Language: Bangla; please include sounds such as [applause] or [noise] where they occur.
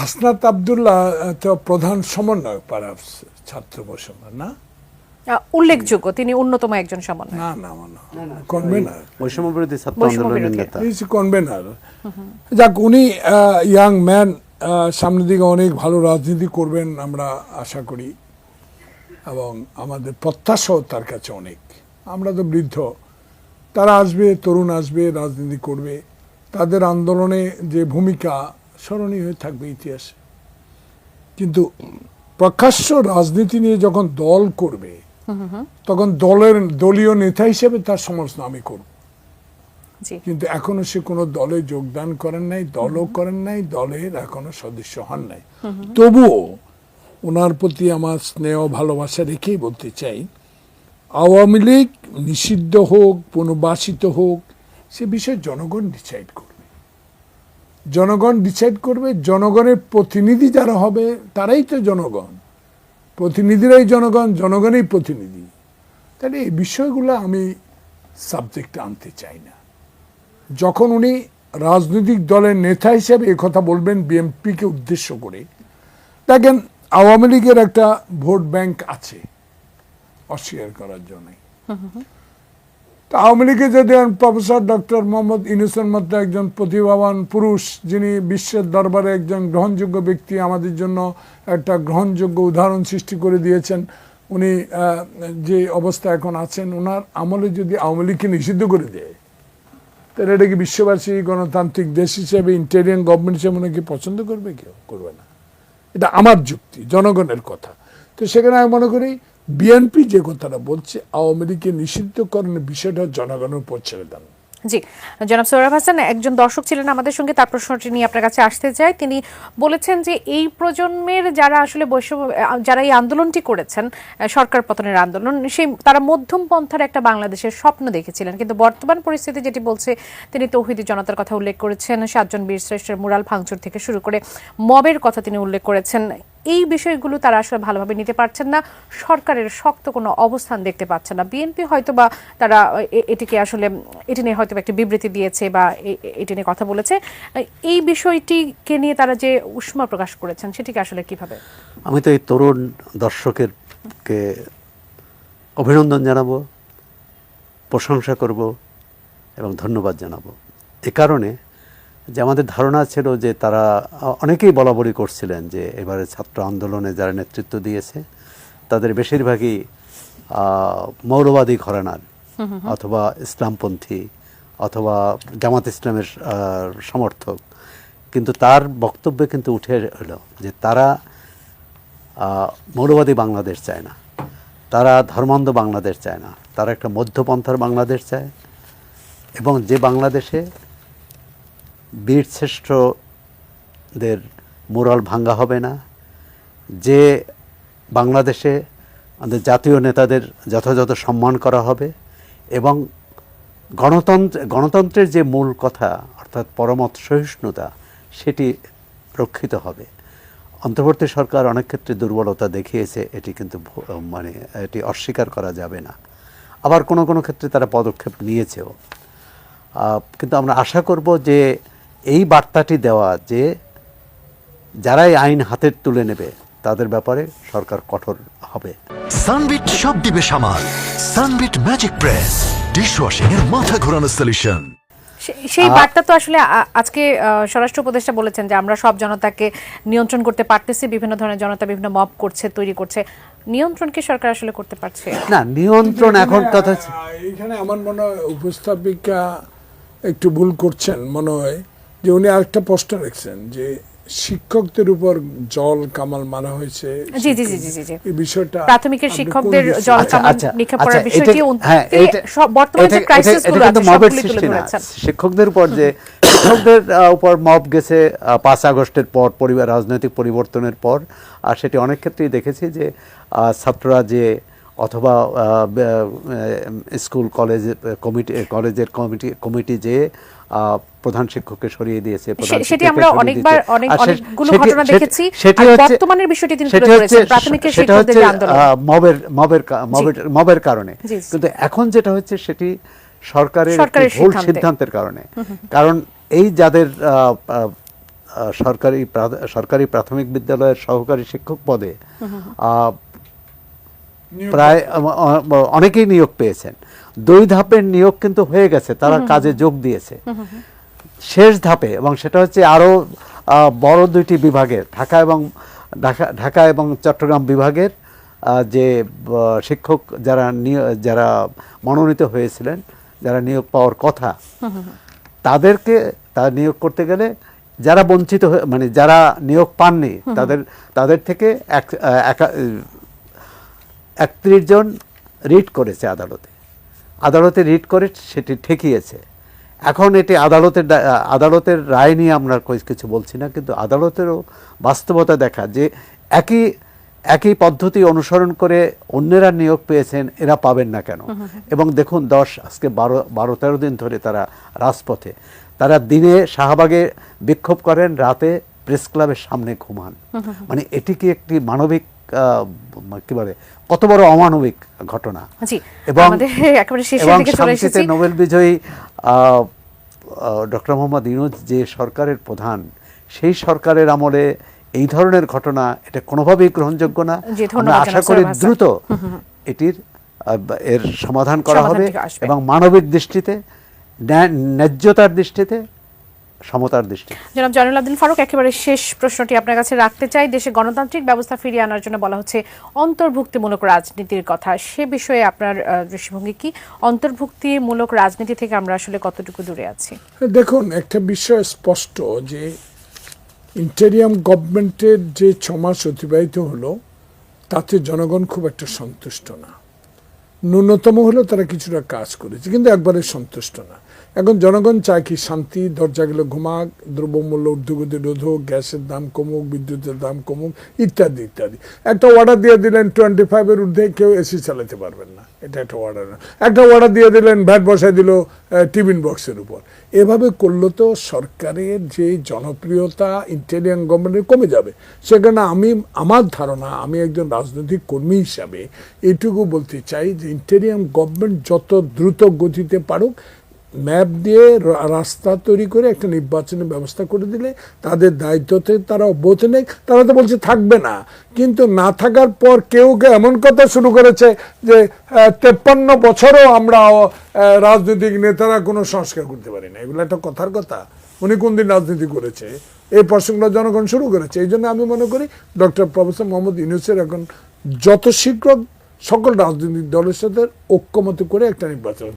হাসনাত আবদুল্লাহ তো প্রধান সমন্বয়ক পারাপস ছাত্র বৈষম্য না? উল্লেখযোগ্য তিনি অন্যতম একজন সমন্বয় না না মনে কনভেনার বৈষম্য বিরোধী ছাত্র আন্দোলনের নেতা। ইজ কনভেনার যাক উনি ইয়াং ম্যান সামনের দিকে অনেক ভালো রাজনীতি করবেন আমরা আশা করি। এবং আমাদের প্রত্যাশাও তার কাছে অনেক। আমরা তো বৃদ্ধ। তারা আসবে তরুণ আসবে রাজনীতি করবে। তাদের আন্দোলনে যে ভূমিকা স্মরণীয় হয়ে থাকবে ইতিহাসে। কিন্তু প্রকাশ্য রাজনীতি নিয়ে যখন দল করবে তখন দলের দলীয় নেতা হিসেবে তার সমালোচনা আমি করব। কিন্তু এখনও সে কোনো দলে যোগদান করেন নাই দলও করেন নাই দলের এখনও সদস্য হন নাই। তবুও ওনার প্রতি আমার স্নেহ ভালোবাসা রেখেই বলতে চাই আওয়ামী লীগ নিষিদ্ধ হোক পুনর্বাসিত হোক সে বিষয়ে জনগণ ডিসাইড করবে জনগণ ডিসাইড করবে, জনগণের প্রতিনিধি যারা হবে, তারাই তো জনগণ। প্রতিনিধিরাই জনগণ, জনগণই প্রতিনিধি। তাহলে এই বিষয়গুলো আমি সাবজেক্টে আনতে চাই না। যখন উনি রাজনৈতিক দলের নেতা হিসেবে কথা বলবেন বিএনপিকে উদ্দেশ্য করে, দেখেন, আওয়ামী লীগের একটা ভোট ব্যাংক আছে, অস্বীকার করার জন্য। তো আওয়ামী লীগে যদি প্রফেসর ডক্টর মোহাম্মদ ইনুসের মধ্যে একজন প্রতিভাবান পুরুষ, যিনি বিশ্বের দরবারে একজন গ্রহণযোগ্য ব্যক্তি, আমাদের জন্য একটা গ্রহণযোগ্য উদাহরণ সৃষ্টি করে দিয়েছেন। উনি যে অবস্থা এখন আছেন ওনার আমলে যদি আওয়ামী লীগকে নিষিদ্ধ করে দেয়, তাহলে এটা কি বিশ্ববাসী, গণতান্ত্রিক দেশ হিসেবে ইন্টেরিয়ান গভর্নমেন্ট হিসেবে ওনাকে পছন্দ করবে কেউ করবে না। এটা আমার যুক্তি, জনগণের কথা। তো সেখানে আমি মনে করি বিএনপি যে কথাটা বলছে, আওয়ামী লীগকে নিষিদ্ধকরণের বিষয়টা জনগণের উপর ছেড়ে দেন জি, জনাব সৌরভ হাসান, একজন দর্শক ছিলেন আমাদের সঙ্গে, তার প্রশ্নটি নিয়ে আপনার কাছে আসতে চাই। তিনি বলেছেন যে এই প্রজন্মের যারা আসলে বৈষম্য, যারা এই আন্দোলনটি করেছেন সরকার পতনের আন্দোলন, সেই তারা মধ্যম পন্থার একটা বাংলাদেশের স্বপ্ন দেখেছিলেন। কিন্তু বর্তমান পরিস্থিতি যেটি বলছে, তিনি তৌহিদি জনতার কথা উল্লেখ করেছেন, সাতজন বীর শ্রেষ্ঠের মুরাল ভাঙচুর থেকে শুরু করে মবের কথা তিনি উল্লেখ করেছেন। এই বিষয়গুলো তারা আসলে ভালোভাবে নিতে পারছেন না। সরকারের শক্ত কোনো অবস্থান দেখতে পাচ্ছেন না। বিএনপি হয়তো বা তারা এটিকে আসলে এটি নিয়ে হয়তো একটি বিবৃতি দিয়েছে বা এটি নিয়ে কথা বলেছে। এই বিষয়টিকে নিয়ে তারা যে উষ্মা প্রকাশ করেছেন, সেটিকে আসলে কীভাবে? আমি তো এই তরুণ দর্শকেরকে অভিনন্দন জানাব, প্রশংসা করব এবং ধন্যবাদ জানাব। এ কারণে যে আমাদের ধারণা ছিল যে তারা অনেকেই বলাবলি করছিলেন যে এবারে ছাত্র আন্দোলনে যারা নেতৃত্ব দিয়েছে তাদের বেশিরভাগই মৌলবাদী ঘরানার অথবা ইসলামপন্থী অথবা জামাত ইসলামের সমর্থক। কিন্তু তার বক্তব্যে কিন্তু উঠে এলো যে তারা মৌলবাদী বাংলাদেশ চায় না। তারা ধর্মান্ধ বাংলাদেশ চায় না। তারা একটা মধ্যপন্থার বাংলাদেশ চায়। এবং যে বাংলাদেশে বীরশ্রেষ্ঠদের মোরাল ভাঙ্গা হবে না। যে বাংলাদেশে আমাদের জাতীয় নেতাদের যথাযথ সম্মান করা হবে এবং গণতন্ত্র, গণতন্ত্রের যে মূল কথা, অর্থাৎ পরমত সহিষ্ণুতা, সেটি রক্ষিত হবে। অন্তর্বর্তী সরকার অনেক ক্ষেত্রে দুর্বলতা দেখিয়েছে, এটি কিন্তু মানে এটি অস্বীকার করা যাবে না। আবার কোনো কোনো ক্ষেত্রে তারা পদক্ষেপ নিয়েছেও। কিন্তু আমরা আশা করব যে এই বার্তাটি দেওয়া যে যারাই আইন হাতের তুলে নেবে তাদের ব্যাপারে সরকার কঠোর হবে। সানবিট সব দিবে সামাল। সানবিট ম্যাজিক প্রেস ডিশওয়াশিং এর মাথা ঘোরানো সলিউশন সে- সেই বার্তা তো আসলে আজকে স্বরাষ্ট্র উপদেষ্টা বলেছেন যে আমরা সব জনতাকে নিয়ন্ত্রণ করতে পারতেছি বিভিন্ন ধরনের জনতা বিভিন্ন মব করছে তৈরি করছে। নিয়ন্ত্রণ কি সরকার আসলে করতে পারছে? না নিয়ন্ত্রণ এখন কথা এখানে আমার মনে হয় উপস্থাপিকা একটু ভুল করছেন মনে হয়। যে উনি আরেকটা প্রশ্ন রেখেছেন যে শিক্ষকদের উপর জল কামাল মারা হয়েছে জি, জি, জি, জি। এই বিষয়টা প্রাথমিকের শিক্ষকদের জল আচ্ছা, কামান আচ্ছা, নিক্ষেপ আচ্ছা, করার এটা- হ্যাঁ, বর্তমানে যে এটা- ক্রাইসিসগুলো আছে মবের সৃষ্টি না। শিক্ষকদের উপর যে [laughs] শিক্ষকদের উপর মব গেছে পাঁচ আগস্টের পর পরিবার রাজনৈতিক পরিবর্তনের পর আর সেটি অনেক ক্ষেত্রেই দেখেছি যে আহ, ছাত্ররা যে অথবা আহ, স্কুল কলেজ কমিটি কলেজের কমিটি কমিটি যে প্রধান শিক্ষককে সরিয়ে দিয়েছে সেটি আমরা অনেকবার অনেকগুলো ঘটনা দেখেছি। বর্তমানের বিষয়টি তিনি তুলে ধরেছেন, প্রাথমিকের শিক্ষকদের আন্দোলন। মবের মবের মবের কারণে। কিন্তু এখন যেটা হচ্ছে সেটি সরকারের ভুল সিদ্ধান্তের কারণে। কারণ এই যাদের সরকারি সরকারি প্রাথমিক বিদ্যালয়ের সহকারী শিক্ষক পদে আহ, প্রায় অনেকেই নিয়োগ পেয়েছেন। দুই ধাপের নিয়োগ কিন্তু হয়ে গেছে তারা কাজে যোগ দিয়েছে। শেষ ধাপে এবং সেটা হচ্ছে আরও বড় দুইটি বিভাগের ঢাকা এবং ঢাকা ঢাকা এবং চট্টগ্রাম বিভাগের যে শিক্ষক যারা যারা মনোনীত হয়েছিলেন যারা নিয়োগ পাওয়ার কথা তাদেরকে তা নিয়োগ করতে গেলে যারা বঞ্চিত মানে যারা নিয়োগ পাননি তাদের তাদের থেকে একা- একত্রিশ জন রিট করেছে আদালতে। আদালতে রিট করে সেটি ঠেকিয়েছে। এখন এটি আদালতের আদালতের রায় নিয়ে আমরা কিছু বলছি না কিন্তু আদালতেরও বাস্তবতা দেখা যে একই একই পদ্ধতি অনুসরণ করে অন্যেরা নিয়োগ পেয়েছেন এরা পাবেন না কেন? এবং দেখুন দশ আজকে বারো বারো তেরো দিন ধরে তারা রাজপথে তারা দিনে শাহবাগে বিক্ষোভ করেন রাতে প্রেস ক্লাবের সামনে ঘুমান। মানে এটি কি একটি মানবিক কি বলে কত বড় অমানবিক ঘটনা। এবং [laughs] এবং শান্তিতে নোবেল বিজয়ী ডক্টর মোহাম্মদ ইউনুস যে সরকারের প্রধান সেই সরকারের আমলে এই ধরনের ঘটনা এটা কোনোভাবেই গ্রহণযোগ্য না। আমরা আশা করি দ্রুত এটির এর সমাধান করা হবে এবং মানবিক দৃষ্টিতে ন্যায়- ন্যায্যতার দৃষ্টিতে সমতার দৃষ্টি। জনাব জয়নুল আব্দিন ফারুক একেবারে শেষ প্রশ্নটি আপনার কাছে রাখতে চাই। দেশে গণতান্ত্রিক ব্যবস্থা ফিরিয়ে আনার জন্য বলা হচ্ছে অন্তর্ভুক্তিমূলক রাজনীতির কথা। সে বিষয়ে আপনার দৃষ্টিভঙ্গি কি? অন্তর্ভুক্তিমূলক রাজনীতি থেকে আমরা আসলে কতটুকু দূরে আছি? দেখুন একটা বিষয় স্পষ্ট যে ইন্টেরিয়াম গভর্নমেন্টের যে ছমাস অতিবাহিত হলো তাতে জনগণ খুব একটা সন্তুষ্ট না। ন্যূনতম হলেও তারা কিছুটা কাজ করেছে কিন্তু একবারে সন্তুষ্ট না। এখন জনগণ চায় কি শান্তি, দরজাগুলো ঘুমাক, দ্রব্যমূল্য ঊর্ধ্বগতি রোধ হোক, গ্যাসের দাম কমুক, বিদ্যুতের দাম কমুক, ইত্যাদি ইত্যাদি। একটা অর্ডার দিয়ে দিলেন টোয়েন্টি ফাইভের ঊর্ধ্বে কেউ এসি চালাতে পারবেন না। এটা একটা অর্ডার একটা অর্ডার দিয়ে দিলেন, ভ্যাট বসাই দিল টিফিন বক্সের উপর। এভাবে করলে তো সরকারের যে জনপ্রিয়তা ইন্টেরিয়ান গভর্নমেন্টের কমে যাবে। সেখানে আমি, আমার ধারণা, আমি একজন রাজনৈতিক কর্মী হিসাবে এটুকু বলতে চাই যে ইন্টেরিয়াম গভর্নমেন্ট যত দ্রুত গতিতে পারুক ম্যাপ দিয়ে রাস্তা তৈরি করে একটা নির্বাচনের ব্যবস্থা করে দিলে তাদের দায়িত্বতে তারা অব্যাহত নেই। তারা তো বলছে থাকবে না। কিন্তু না থাকার পর কেউ কেউ এমন কথা শুরু করেছে যে তেপ্পান্ন বছরও আমরা রাজনৈতিক নেতারা কোনো সংস্কার করতে পারি না। এগুলো একটা কথার কথা। উনি কোন দিন রাজনীতি করেছে? এই প্রসঙ্গটা জনগণ শুরু করেছে। এই জন্য আমি মনে করি ডক্টর প্রফেসর মোহাম্মদ ইউনুসের এখন যত শীঘ্র সকল রাজনৈতিক দলের সাথে ঐক্যমত করে একটা নির্বাচন